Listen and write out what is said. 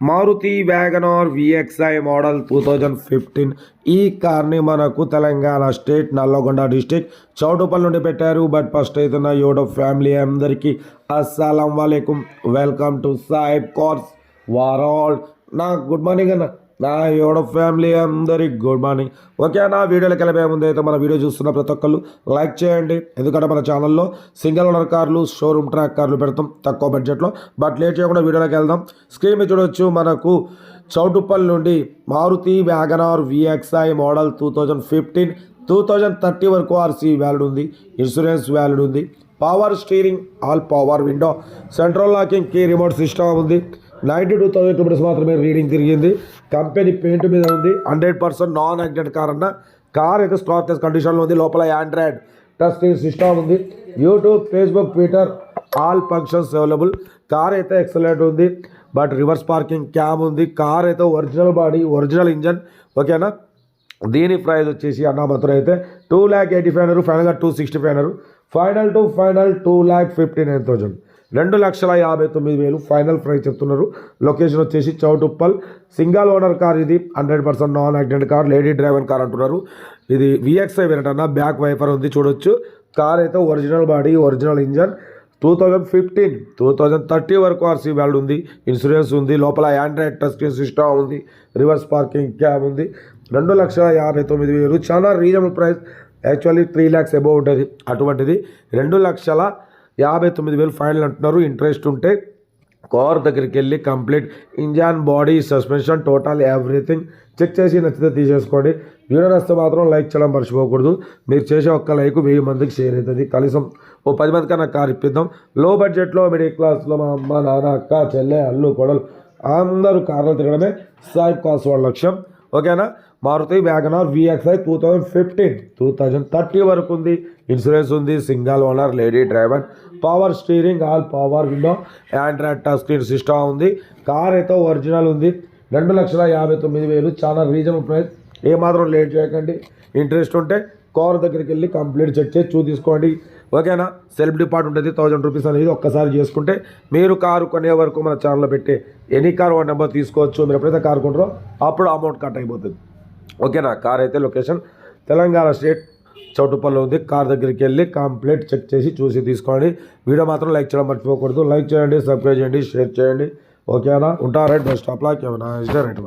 Maruti WagonR VXI model two thousand fifteen ఈ కార్ని మనకు తెలంగాణ స్టేట్ నల్లగొండ డిస్టిక్ చౌటుపల్లి నుండి పెట్టారు. బట్ ఫస్ట్ అయితే నా యోడో ఫ్యామిలీ అందరికీ అస్సలం వాలేకుమ్ వెల్కమ్ టు సాయిబ్ కార్స్ వారాల్ నా గుడ్ మార్నింగ్ అన్న. నా యోడ ఫ్యామిలీ అందరికి గుడ్ మార్నింగ్. ఓకే నా వీడియోలోకి వెళ్ళబోయే ముందు అయితే మన వీడియో చూస్తున్న ప్రతి ఒక్కళ్ళు లైక్ చేయండి. ఎందుకంటే మన ఛానల్లో సింగిల్ ఓనర్ కార్లు షోరూమ్ ట్రాక్ కార్లు పెడతాం తక్కువ బడ్జెట్లో. బట్ లేట్ చేయకుండా వీడియోలోకి వెళ్దాం. స్క్రీన్ మీద చూడొచ్చు మనకు చౌటుప్పల్ నుండి Maruti WagonR VXI model two thousand fifteen two thousand thirty వరకు ఆర్సీ వ్యాలిడ్ ఉంది. ఇన్సూరెన్స్ వ్యాలిడ్ ఉంది. Power steering all power window central locking key remote system ఉంది. నైంటీ టూ థౌసండ్ కిలోమీటర్స్ మాత్రమే రీడింగ్ తిరిగింది. కంపెనీ పెయింట్ మీద ఉంది. Hundred percent non accident car అన్న car అయితే స్టాక్లెస్ కండిషన్లో ఉంది. లోపల ఆండ్రాయిడ్ టచ్ స్క్రీన్ సిస్టమ్ ఉంది. YouTube Facebook Twitter all functions available car అయితే ఎక్సలెంట్ ఉంది. బట్ రివర్స్ పార్కింగ్ క్యామ్ ఉంది. కార్ అయితే ఒరిజినల్ బాడీ ఒరిజినల్ ఇంజన్ ఓకేనా దీని ప్రైస్ వచ్చేసి అన్న మాత్రం అయితే టూ ల్యాక్ ఎయిటీ ఫైవ్ అన్నారు ఫైనల్గా టూ సిక్స్టీ ఫైవ్ అన్నారు final to final two lakh fifty nine thousand రెండు లక్షల యాభై తొమ్మిది వేలు ఫైనల్ ప్రైస్ చెప్తున్నారు. లొకేషన్ వచ్చేసి చౌటుప్పల్. సింగల్ ఓనర్ కార్ ఇది. Hundred percent non accident car. Lady driver car అంటున్నారు. ఇది విఎక్స్ఐ వేరియంట్ అన్న. బ్యాక్ వైఫర్ ఉంది చూడొచ్చు. కార్ అయితే original body original engine. Two thousand fifteen two thousand thirty వరకు ఆర్సీ వ్యాల్యూ ఉంది. ఇన్సూరెన్స్ ఉంది. లోపల ఆండ్రాయిడ్ టచ్ స్క్రీన్ సిస్టమ్ ఉంది. రివర్స్ పార్కింగ్ క్యాబ్ ఉంది. రెండు లక్షల యాభై తొమ్మిది వేలు. చాలా reasonable price actually three lakhs above ఉంటుంది. అటువంటిది రెండు లక్షల యాభై తొమ్మిది వేలు ఫైనల్ అంటున్నారు. ఇంట్రెస్ట్ ఉంటే కార్ దగ్గరికి వెళ్ళి complete engine body suspension total everything check చేసి నచ్చితే తీసేసుకోండి. వీడియో నచ్చితే మాత్రం లైక్ చేయడం మర్చిపోకూడదు. మీరు చేసే ఒక్క లైక్ వెయ్యి మందికి షేర్ అవుతుంది. కనీసం ఓ పది మందికి కన్నా కార్ ఇప్పిద్దాం. లో బడ్జెట్లో మిడిల్ క్లాస్లో మా అమ్మ నాన్న అక్క చెల్లె అల్లు కొడలు అందరూ కార్లు తిరగడమే. సాయిబ్ కాస్ వాళ్ళ లక్ష్యం. ఓకేనా? Maruti WagonR VXI two thousand fifteen two thousand thirty వరకు ఉంది. ఇన్సూరెన్స్ ఉంది single owner lady driver power steering all power window Android touch screen system ఉంది. కార్ అయితే ఒరిజినల్ ఉంది. రెండు లక్షల యాభై తొమ్మిది వేలు చాలా రీజనబుల్ ప్రైస్ ఏమాత్రం లేట్ చేయకండి. ఇంట్రెస్ట్ ఉంటే కార్ దగ్గరికి వెళ్ళి కంప్లీట్ చెక్ చేసి చూ తీసుకోండి. ఓకేనా? సెల్ఫ్ డిపార్ట్ ఉంటుంది. థౌజండ్ రూపీస్ అనేది ఒక్కసారి చేసుకుంటే మీరు కారు కొనే వరకు మన ఛానల్లో పెట్టే ఎనీ కార్ వన్ నెంబర్ తీసుకోవచ్చు. మీరు ఎప్పుడైతే కారు కొంటారో అప్పుడు అమౌంట్ కట్ అయిపోతుంది. ఓకేనా? కార్ అయితే లొకేషన్ తెలంగాణ స్టేట్ చౌటుపల్లి ఉంది. కార్ దగ్గరికి వెళ్ళి కంప్లీట్ చెక్ చేసి చూసి తీసుకోండి. వీడియో మాత్రం లైక్ చేయడం మర్చిపోకూడదు. లైక్ చేయండి సబ్స్క్రైబ్ చేయండి షేర్ చేయండి. ఓకేనా? ఉంటా రైట్ బస్ స్టాప్లో ఏమైనా రైట్